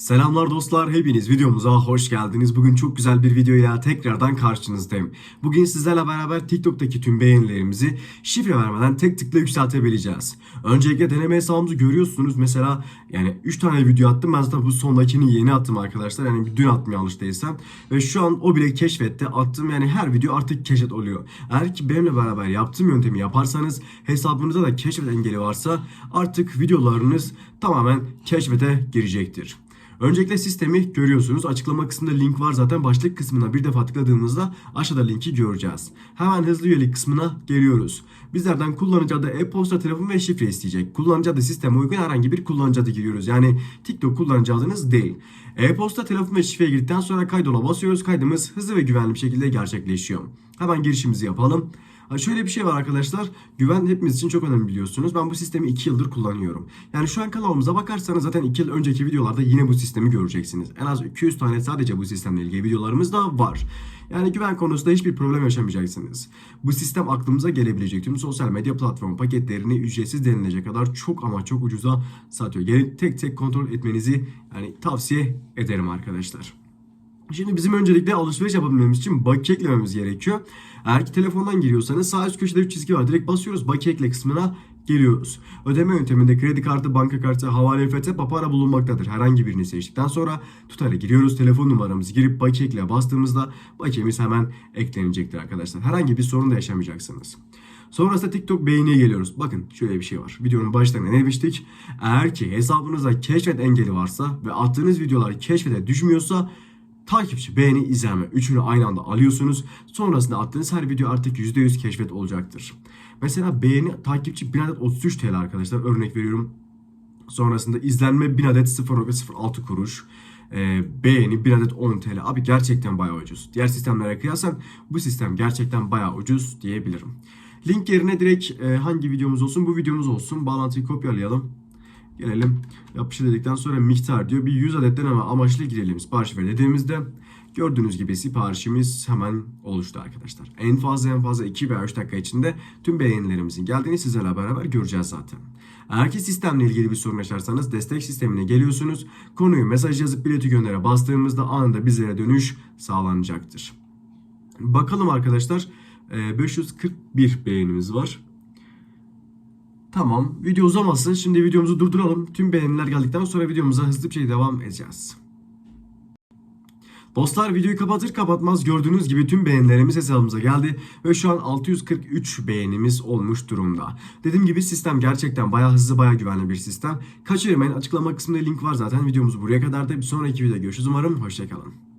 Selamlar dostlar, hepiniz videomuza hoş geldiniz. Bugün çok güzel bir videoyla tekrardan karşınızdayım. Bugün sizlerle beraber TikTok'taki tüm beğenilerimizi şifre vermeden tek tıkla yükseltebileceğiz. Öncelikle deneme hesabımızı görüyorsunuz. Mesela yani 3 tane video attım. Ben zaten bu sondakini yeni attım arkadaşlar. Yani dün attım yanlış değilsem. Ve şu an o bile keşfette attım. Yani her video artık keşfet oluyor. Eğer ki benimle beraber yaptığım yöntemi yaparsanız hesabınızda da keşfet engeli varsa artık videolarınız tamamen keşfete girecektir. Öncelikle sistemi görüyorsunuz. Açıklama kısmında link var zaten. Başlık kısmına bir defa tıkladığımızda aşağıda linki göreceğiz. Hemen hızlı üyelik kısmına geliyoruz. Bizlerden kullanıcı adı, e-posta, telefon ve şifre isteyecek. Kullanıcı adı sisteme uygun herhangi bir kullanıcı adı giriyoruz. Yani TikTok kullanıcı adınız değil. E-posta, telefon ve şifreye girdikten sonra kaydola basıyoruz. Kaydımız hızlı ve güvenli bir şekilde gerçekleşiyor. Hemen girişimizi yapalım. Şöyle bir şey var arkadaşlar. Güven hepimiz için çok önemli biliyorsunuz. Ben bu sistemi 2 yıldır kullanıyorum. Yani şu an kanalımıza bakarsanız zaten 2 yıl önceki videolarda yine bu sistemi göreceksiniz. En az 200 tane sadece bu sistemle ilgili videolarımız da var. Yani güven konusunda hiçbir problem yaşamayacaksınız. Bu sistem aklımıza gelebilecek tüm sosyal medya platform paketlerini ücretsiz denilecek kadar çok ama çok ucuza satıyor. Gelin tek tek kontrol etmenizi yani tavsiye ederim arkadaşlar. Şimdi bizim öncelikle alışveriş yapabilmemiz için bakiye eklememiz gerekiyor. Eğer ki telefondan giriyorsanız sağ üst köşede bir çizgi var. Direkt basıyoruz bakiye ekle kısmına geliyoruz. Ödeme yönteminde kredi kartı, banka kartı, havale EFT, papara bulunmaktadır. Herhangi birini seçtikten sonra tutara giriyoruz. Telefon numaramızı girip bakiye ekle bastığımızda bakiyemiz hemen eklenecektir arkadaşlar. Herhangi bir sorun da yaşamayacaksınız. Sonrasında TikTok beğeniye geliyoruz. Bakın şöyle bir şey var. Videonun başlarına ne demiştik? Eğer ki hesabınızda keşfet engeli varsa ve attığınız videolar keşfete düşmüyorsa takipçi, beğeni, izlenme üçünü aynı anda alıyorsunuz. Sonrasında attığınız her video artık %100 keşfet olacaktır. Mesela beğeni, takipçi 1000 adet 33 TL arkadaşlar örnek veriyorum. Sonrasında izlenme 1000 adet 0.06 kuruş. Ee, beğeni 1000 adet 10 TL. Abi gerçekten bayağı ucuz. Diğer sistemlere kıyasla bu sistem gerçekten bayağı ucuz diyebilirim. Link yerine direkt e, hangi videomuz olsun bu videomuz olsun. Bağlantıyı kopyalayalım. Gelelim yapışı dedikten sonra miktar diyor. Bir 100 adetten ama amaçlı girelim. Sipariş ver dediğimizde gördüğünüz gibi siparişimiz hemen oluştu arkadaşlar. En fazla en fazla 2 veya 3 dakika içinde tüm beğenilerimizin geldiğini sizlerle beraber göreceğiz zaten. Eğer ki sistemle ilgili bir sorun yaşarsanız destek sistemine geliyorsunuz. Konuyu mesaj yazıp bileti göndere bastığımızda anında bizlere dönüş sağlanacaktır. Bakalım arkadaşlar. e, 541 beğenimiz var. Tamam. Video uzamasın. Şimdi videomuzu durduralım. Tüm beğeniler geldikten sonra videomuza hızlı bir şey devam edeceğiz. Dostlar videoyu kapatır kapatmaz gördüğünüz gibi tüm beğenilerimiz hesabımıza geldi ve şu an 643 beğenimiz olmuş durumda. Dediğim gibi sistem gerçekten bayağı hızlı bayağı güvenli bir sistem. Kaçırmayın açıklama kısmında link var zaten videomuz buraya kadar da bir sonraki videoda görüşürüz umarım hoşçakalın.